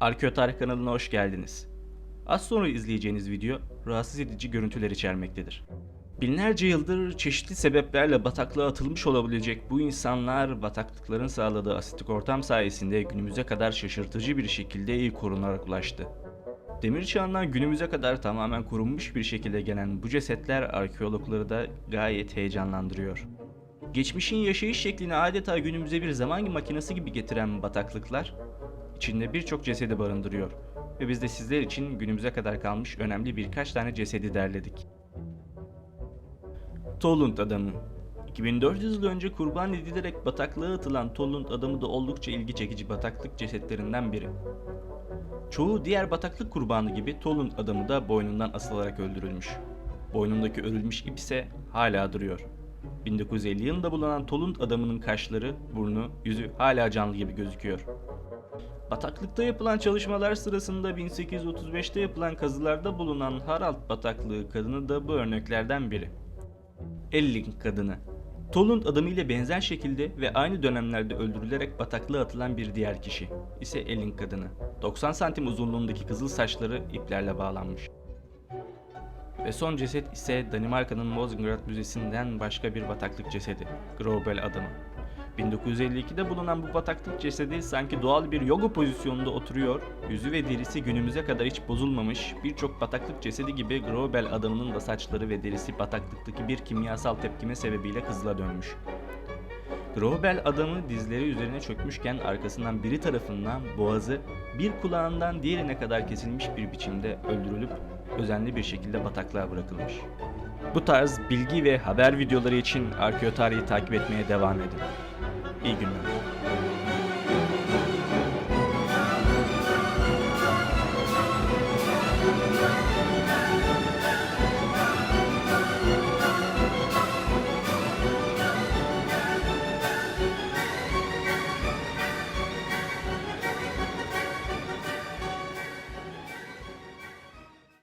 Arkeotar kanalına hoş geldiniz. Az sonra izleyeceğiniz video rahatsız edici görüntüler içermektedir. Binlerce yıldır çeşitli sebeplerle bataklığa atılmış olabilecek bu insanlar bataklıkların sağladığı asitik ortam sayesinde günümüze kadar şaşırtıcı bir şekilde iyi korunarak ulaştı. Demir çağından günümüze kadar tamamen korunmuş bir şekilde gelen bu cesetler arkeologları da gayet heyecanlandırıyor. Geçmişin yaşayış şeklini adeta günümüze bir zaman makinesi gibi getiren bataklıklar içinde birçok cesedi barındırıyor ve biz de sizler için günümüze kadar kalmış önemli birkaç tane cesedi derledik. Tollund adamı 2400 yıl önce kurban edilerek bataklığa atılan Tollund adamı da oldukça ilgi çekici bataklık cesetlerinden biri. Çoğu diğer bataklık kurbanı gibi Tollund adamı da boynundan asılarak öldürülmüş. Boynundaki örülmüş ip ise hala duruyor. 1950 yılında bulunan Tollund adamının kaşları, burnu, yüzü hala canlı gibi gözüküyor. Bataklıkta yapılan çalışmalar sırasında 1835'te yapılan kazılarda bulunan Harald bataklığı kadını da bu örneklerden biri. Elling kadını. Tollund adamıyla benzer şekilde ve aynı dönemlerde öldürülerek bataklığa atılan bir diğer kişi ise Elling kadını. 90 santim uzunluğundaki kızıl saçları iplerle bağlanmış. Ve son ceset ise Danimarka'nın Mosengrad Müzesi'nden başka bir bataklık cesedi, Grobel adamı. 1952'de bulunan bu bataklık cesedi sanki doğal bir yoga pozisyonunda oturuyor, yüzü ve derisi günümüze kadar hiç bozulmamış, birçok bataklık cesedi gibi Grobel adamının da saçları ve derisi bataklıktaki bir kimyasal tepkime sebebiyle kızıla dönmüş. Grobel adamı dizleri üzerine çökmüşken arkasından biri tarafından boğazı bir kulağından diğerine kadar kesilmiş bir biçimde öldürülüp özenli bir şekilde bataklığa bırakılmış. Bu tarz bilgi ve haber videoları için Arkeotari'yi takip etmeye devam edin. İyi günler.